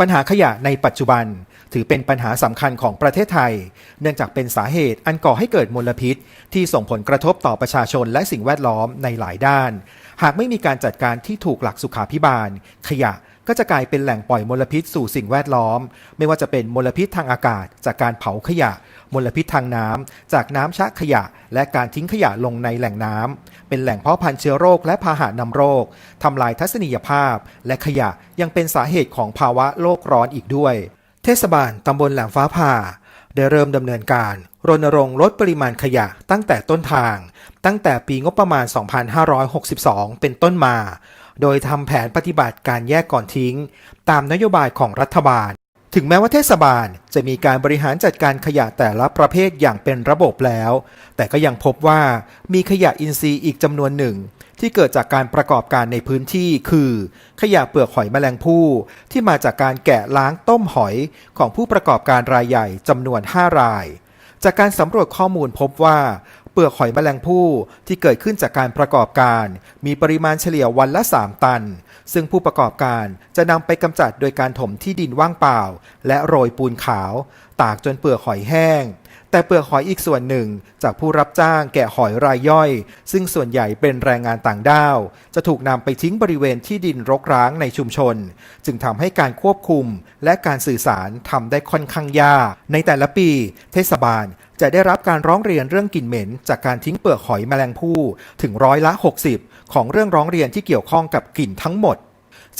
ปัญหาขยะในปัจจุบัน ถือเป็นปัญหาสำคัญของประเทศไทย เนื่องจากเป็นสาเหตุอันก่อให้เกิดมลพิษ ที่ส่งผลกระทบต่อประชาชนและสิ่งแวดล้อมในหลายด้าน หากไม่มีการจัดการที่ถูกหลักสุขาพิบาล ขยะ ก็จะกลายเป็นแหล่งปล่อยมลพิษสู่สิ่งแวดล้อม ไม่ว่าจะเป็นมลพิษทางอากาศ จากการเผาขยะ มลพิษทางน้ำจากน้ำชะขยะ และการทิ้งขยะลงในแหล่งน้ำเป็นแหล่งเพาะพันธุ์เชื้อโรคและพาหะนำโรคทำลายทัศนียภาพ และขยะยังเป็นสาเหตุของภาวะโลกร้อนอีกด้วย เทศบาลตำบลแหลมฟ้าผ่าได้เริ่มดำเนินการ รณรงค์ลดปริมาณขยะตั้งแต่ต้นทาง ตั้งแต่ปีงบประมาณ 2562 เป็นต้นมา โดยทำแผนปฏิบัติการแยกก่อนทิ้ง ตามนโยบายของรัฐบาล ถึงแม้ว่าเทศบาลจะมีการบริหารจัดการขยะแต่ละประเภทอย่างเป็นระบบแล้ว แต่ก็ยังพบว่ามีขยะอินทรีย์อีกจำนวนหนึ่ง ที่เกิดจากการประกอบการในพื้นที่คือ ขยะเปลือกหอยแมลงภู่ที่มาจากการแกะล้างต้มหอยของผู้ประกอบการรายใหญ่จำนวน 5 รายจากการสำรวจข้อมูลพบว่า เปลือกหอยแมลงภู่ที่เกิดขึ้นจากการประกอบการ มีปริมาณเฉลี่ยวันละ 3 ตัน ซึ่งผู้ประกอบการจะนำไปกำจัดโดยการถมที่ดินว่างเปล่า และโรยปูนขาว ตากจนเปลือกหอยแห้ง แต่เปลือกหอยอีกส่วนหนึ่ง จากผู้รับจ้างแกะหอยรายย่อย ซึ่งส่วนใหญ่เป็นแรงงานต่างด้าว จะถูกนำไปทิ้งบริเวณที่ดินรกร้างในชุมชน จึงทำให้การควบคุมและการสื่อสารทำได้ค่อนข้างยากในแต่ละปี เทศบาล จะได้รับการร้องเรียนเรื่องกลิ่นเหม็น จากการทิ้งเปลือกหอยแมลงภู่ถึงร้อยละ 60 ของเรื่องร้องเรียนที่เกี่ยวข้องกับกลิ่นทั้งหมด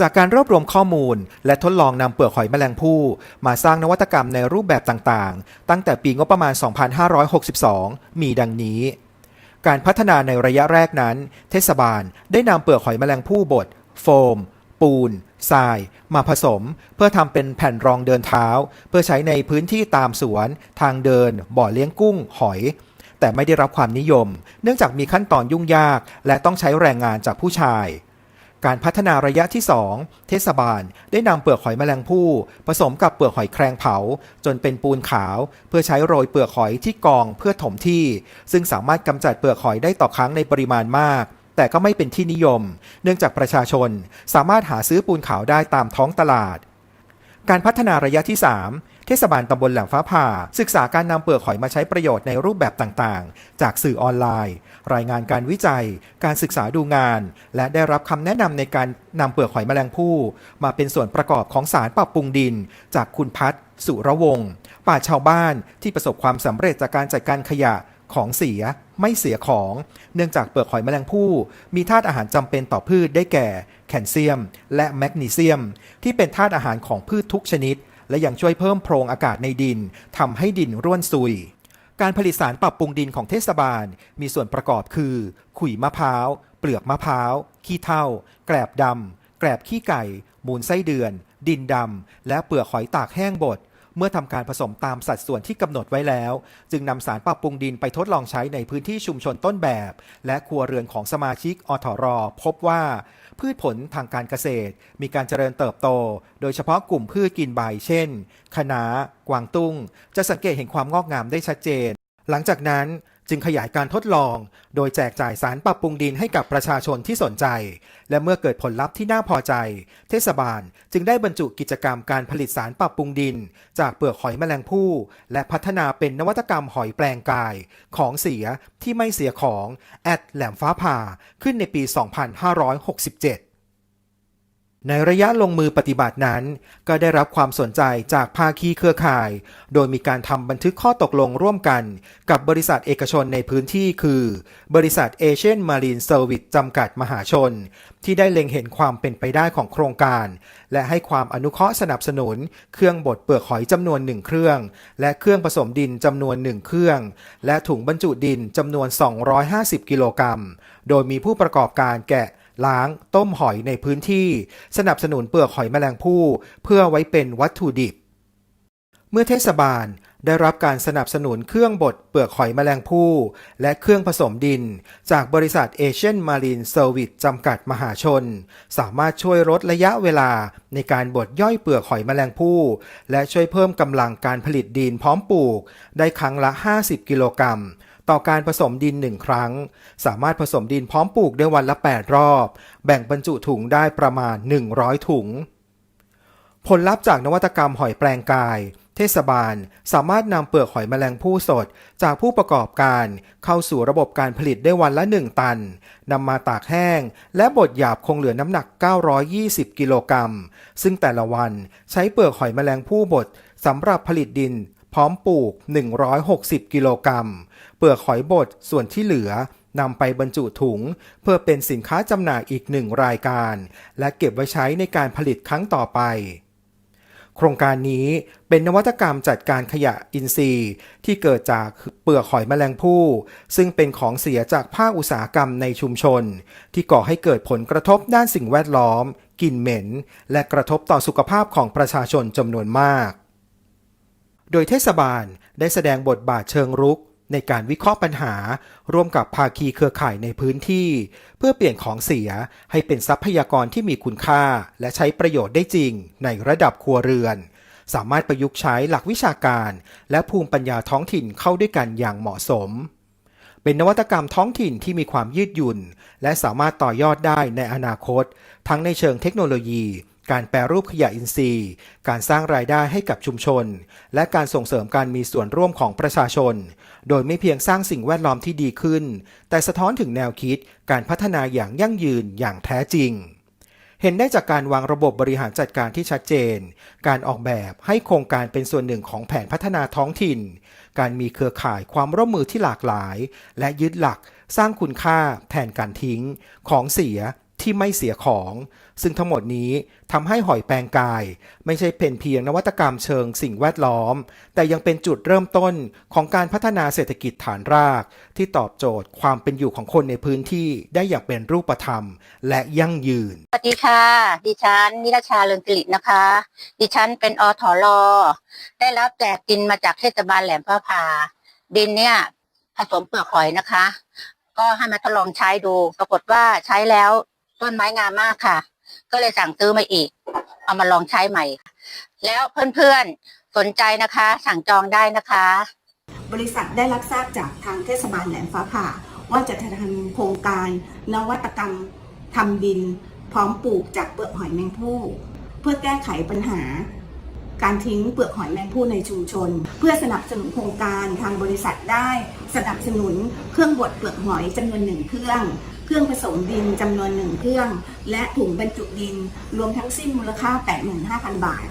จากการรวบรวมข้อมูล และทดลองนำเปลือกหอยแมลงภู่มาสร้างนวัตกรรมในรูปแบบต่างๆ ตั้งแต่ปีงบประมาณ 2562 มีดังนี้ การพัฒนาในระยะแรกนั้น เทศบาลได้นำเปลือกหอยแมลงภู่บด โฟม ปูน ทราย มาผสม เพื่อทำเป็นแผ่นรองเดินเท้า เพื่อใช้ในพื้นที่ตามสวน ทางเดิน บ่อเลี้ยงกุ้ง หอย แต่ไม่ได้รับความนิยม เนื่องจากมีขั้นตอนยุ่งยาก และต้องใช้แรงงานจากผู้ชายการพัฒนาระยะที่ 2 เทศบาลได้นำเปลือกหอยแมลงภู่ผสมกับเปลือกหอยแครงเผา จนเป็นปูนขาว เพื่อใช้โรยเปลือกหอยที่กองเพื่อถมที่ ซึ่งสามารถกำจัดเปลือกหอยได้ต่อครั้งในปริมาณมาก แต่ก็ไม่เป็นที่นิยม เนื่องจากประชาชนสามารถหาซื้อปูนขาวได้ตามท้องตลาด การพัฒนาระยะที่ 3 เทศบาลตำบลแหลมฟ้าผ่า ศึกษาการนำเปลือกหอยมาใช้ประโยชน์ในรูปแบบต่างๆ จากสื่อออนไลน์ รายงานการวิจัย การศึกษาดูงาน และได้รับคำแนะนำในการนำเปลือกหอยแมลงภู่มาเป็นส่วนประกอบของสารปรับปรุงดิน จากคุณพัฒสุระวงศ์ป่าชาวบ้านที่ประสบความสำเร็จจากการจัดการขยะของเสีย ไม่เสียของ เนื่องจากเปลือกหอยแมลงภู่มีธาตุอาหารจำเป็นต่อพืชได้แก่ แคลเซียม และแมกนีเซียม ที่เป็นธาตุอาหารของพืชทุกชนิด และยังช่วยเพิ่มโพรงอากาศในดินทำให้ดินร่วนซุย การผลิตสารปรับปรุงดินของเทศบาล มีส่วนประกอบคือ ขุยมะพร้าว เปลือกมะพร้าว ขี้เถ้า แกลบดำแกลบขี้ไก่ มูลไส้เดือน ดินดำและเปลือกหอยตากแห้งบด เมื่อทำการผสมตามสัดส่วนที่กำหนดไว้แล้ว จึงนำสารปรับปรุงดินไปทดลองใช้ในพื้นที่ชุมชนต้นแบบ และครัวเรือนของสมาชิกอทรพบว่า พืชผลทางการเกษตร มีการเจริญเติบโต โดยเฉพาะกลุ่มพืชกินใบ เช่นคะน้ากวางตุ้ง จะสังเกตเห็นความงอกงามได้ชัดเจน หลังจากนั้น จึงขยายการทดลอง โดยแจกจ่ายสารปรับปรุงดินให้กับประชาชนที่สนใจ และเมื่อเกิดผลลัพธ์ที่น่าพอใจ เทศบาลจึงได้บรรจุกิจกรรมการผลิตสารปรับปรุงดิน จากเปลือกหอยแมลงภู่และพัฒนาเป็นนวัตกรรมหอยแปลงกาย ของเสียที่ไม่เสียของแอดแหลมฟ้าผ่าขึ้นในปี 2567 ในระยะลงมือปฏิบัตินั้น ก็ได้รับความสนใจจากภาคีเครือข่าย โดยมีการทำบันทึกข้อตกลงร่วมกัน กับบริษัทเอกชนในพื้นที่คือ บริษัทเอเชียนมารีนเซอร์วิสจำกัดมหาชน ที่ได้เล็งเห็นความเป็นไปได้ของโครงการ และให้ความอนุเคราะห์สนับสนุน เครื่องบดเปลือกหอยจำนวนหนึ่งเครื่อง และเครื่องผสมดินจำนวนหนึ่งเครื่อง และถุงบรรจุดินจำนวน 250 กิโลกรัม โดยมีผู้ประกอบการแกะ ล้างต้มหอยในพื้นที่ สนับสนุนเปลือกหอยแมลงภู่เพื่อไว้เป็นวัตถุดิบ เมื่อเทศบาลได้รับการสนับสนุนเครื่องบดเปลือกหอยแมลงภู่และเครื่องผสมดิน จากบริษัทเอเชียนมารีนเซอร์วิสจำกัดมหาชน สามารถช่วยลดระยะเวลาในการบดย่อยเปลือกหอยแมลงภู่และช่วยเพิ่มกำลังการผลิตดินพร้อมปลูก ได้ครั้งละ 50 กิโลกรัม ต่อการผสมดินหนึ่งครั้ง สามารถผสมดินพร้อมปลูกได้วันละ 8 รอบ แบ่งบรรจุถุงได้ประมาณ 100 ถุง ผลลัพธ์จากนวัตกรรมหอยแปลงกาย เทศบาล สามารถนำเปลือกหอยแมลงภู่สด จากผู้ประกอบการ เข้าสู่ระบบการผลิตได้วันละ 1 ตันนำมาตากแห้ง และบดหยาบคงเหลือน้ำหนัก 920 กิโลกรัม ซึ่งแต่ละวันใช้เปลือกหอยแมลงภู่บดสำหรับผลิตดินพร้อมปลูก 160 กิโลกรัม ปลือกหอยบดส่วนที่เหลือนำไปบรรจุถุง เพื่อเป็นสินค้าจำหน่ายอีกหนึ่งรายการ และเก็บไว้ใช้ในการผลิตครั้งต่อไป โครงการนี้เป็นนวัตกรรมจัดการขยะอินทรีย์ ที่เกิดจากเปลือกหอยแมลงภู่ซึ่งเป็นของเสียจากภาคอุตสาหกรรมในชุมชน ที่ก่อให้เกิดผลกระทบด้านสิ่งแวดล้อมกลิ่นเหม็น และกระทบต่อสุขภาพของประชาชนจำนวนมาก โดยเทศบาลได้แสดงบทบาทเชิงรุก ในการวิเคราะห์ปัญหา ร่วมกับภาคีเครือข่ายในพื้นที่ เพื่อเปลี่ยนของเสียให้เป็นทรัพยากรที่มีคุณค่า และใช้ประโยชน์ได้จริง ในระดับครัวเรือน สามารถประยุกต์ใช้หลักวิชาการ และภูมิปัญญาท้องถิ่นเข้าด้วยกันอย่างเหมาะสม เป็นนวัตกรรมท้องถิ่นที่มีความยืดหยุ่น และสามารถต่อยอดได้ในอนาคต ทั้งในเชิงเทคโนโลยี การแปรรูปขยะอินทรีย์ การสร้างรายได้ให้กับชุมชน และการส่งเสริมการมีส่วนร่วมของประชาชน โดยไม่เพียงสร้างสิ่งแวดล้อมที่ดีขึ้น แต่สะท้อนถึงแนวคิดการพัฒนาอย่างยั่งยืนอย่างแท้จริง เห็นได้จากการวางระบบบริหารจัดการที่ชัดเจน การออกแบบให้โครงการเป็นส่วนหนึ่งของแผนพัฒนาท้องถิ่น การมีเครือข่ายความร่วมมือที่หลากหลาย และยึดหลัก สร้างคุณค่า แทนการทิ้ง ของเสียที่ไม่เสียของ ซึ่งทั้งหมดนี้ทำให้หอยแปลงกาย ไม่ใช่เป็นเพียงนวัตกรรมเชิงสิ่งแวดล้อม แต่ยังเป็นจุดเริ่มต้นของการพัฒนาเศรษฐกิจฐานราก ที่ตอบโจทย์ความเป็นอยู่ของคนในพื้นที่ได้อย่างเป็นรูปธรรม และยั่งยืน สวัสดีค่ะ ดิฉันนิรชาเรืองกิรินะคะ ดิฉันเป็นอทอรอได้รับแจกดินมาจากเทศบาลแหลมพระพา ดินเนี่ยผสมเปลือกหอยนะคะ ก็ให้มาทดลองใช้ดู ปรากฏว่าใช้แล้วต้นไม้งามมากค่ะ ก็เลยสั่งซื้อมาอีก เอามาลองใช้ใหม่ แล้วเพื่อนๆสนใจนะคะ สั่งจองได้นะคะ บริษัทได้รับทราบจากทางเทศบาลแหลมฟ้าผ่า ว่าจะทำโครงการ นวัตกรรมทำดิน พร้อมปลูกจากเปลือกหอยแมงภู่เพื่อแก้ไขปัญหา การทิ้งเปลือกหอยแมงภู่ในชุมชน เพื่อสนับสนุนโครงการทางบริษัทได้ สนับสนุนเครื่องบดเปลือกหอยจำนวนหนึ่งเครื่อง เครื่องผสมดินจำนวนหนึ่งเครื่อง และถุงบรรจุดินรวมทั้งสิ้นมูลค่า 85,000 บาท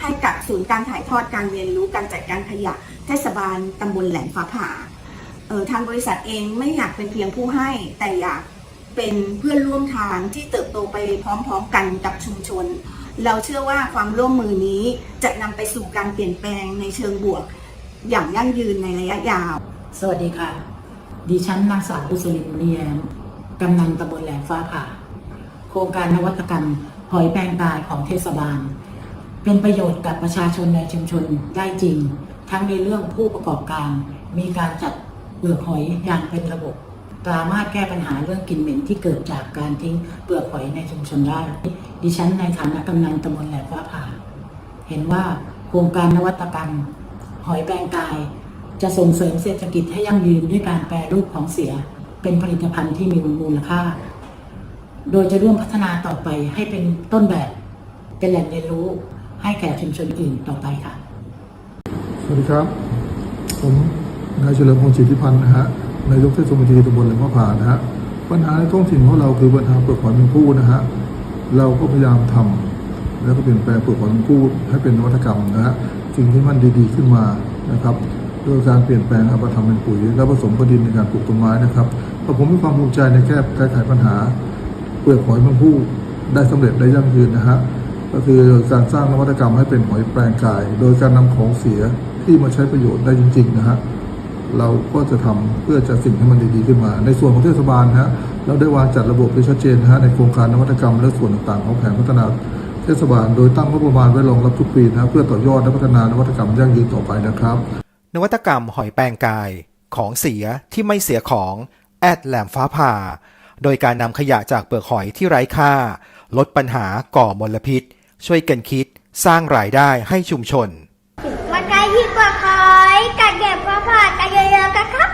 ให้กับศูนย์การถ่ายทอดการเรียนรู้การจัดการขยะเทศบาลตำบลแหลมฟ้าผ่าออทางบริษัทเองไม่อยากเป็นเพียงผู้ให้ แต่อยากเป็นเพื่อนร่วมทางที่เติบโตไปพร้อมๆกันกับชุมชน เราเชื่อว่าความร่วมมือนี้จะนำไปสู่การเปลี่ยนแปลงในเชิงบวก อย่างยั่งยืนในระยะยาว สวัสดีค่ะ ดิฉันนางสาวบุษริบุญเนียม กำนันตำบลแหลมฟ้าผ่า โครงการนวัตกรรมหอยแปลงกายของเทศบาล เป็นประโยชน์กับประชาชนในชุมชนได้จริง ทั้งในเรื่องผู้ประกอบการ มีการจัดเปลือกหอยอย่างเป็นระบบสามารถแก้ปัญหาเรื่องกลิ่นเหม็นที่เกิดจากการทิ้งเปลือกหอยในชุมชนได้ ดิฉันในฐานะกำนันตำบลแหลมฟ้าผ่า เห็นว่าโครงการนวัตกรรม หอยแปลงกาย จะส่งเสริมเศรษฐกิจให้ยั่งยืนด้วยการแปรรูปของเสีย เป็นผลิตภัณฑ์ที่มีมูลค่า โดยจะร่วมพัฒนาต่อไปให้เป็นต้นแบบเป็นแหล่งเรียนรู้ให้แก่ชุมชนอื่นต่อไปค่ะ สวัสดีครับ ผมนายเฉลิมพงศ์จิติพันธ์นะฮะนายกเทศมนตรีตำบลแหลมพระพานะฮะปัญหาในท้องถิ่นของเราคือปัญหาเปลือกหอยแมงผู้นะฮะเราก็พยายามทำแล้วก็เปลี่ยนแปลงเปลือกหอยแมงผู้ให้เป็นนวัตกรรมนะฮะสิ่งที่มันดีๆขึ้นมานะครับโดยการเปลี่ยนแปลงเอามาทำเป็นปุ๋ย แล้วผสมกับดินในการปลูกต้นไม้นะครับ แต่ผมมีความภูมิใจในแก้แก้ไขปัญหาเปลือกหอยแมงผู้ได้สำเร็จได้ยั่งยืนนะฮะก็คือการสร้างนวัตกรรมให้เป็นหอยแปลงกาย โดยการนำของเสียที่มาใช้ประโยชน์ได้จริง ๆ นะฮะเราก็จะทำเพื่อจะสิ่งให้มันดี ๆ ขึ้นมา ในส่วนของเทศบาลฮะเราได้วางจัดระบบไว้ชัดเจนนะฮะในโครงการนวัตกรรมและส่วนต่างๆ ของแผนพัฒนาเทศบาล โดยตั้งงบประมาณไว้รองรับทุกปีนะฮะเพื่อต่อยอดและพัฒนานวัตกรรมยั่งยืนต่อไปนะครับ นวัตกรรมหอยแปลงกาย ของเสียที่ไม่เสียของ แอดแหลมฟ้าผ่า โดยการนำขยะจากเปลือกหอยที่ไร้ค่า ลดปัญหาก่อมลพิษ ช่วยกันคิดสร้างรายได้ให้ชุมชน วันใคที่เปลือกหอยกัดเก็บฟ้าผ่ากันเยอะๆกันครับ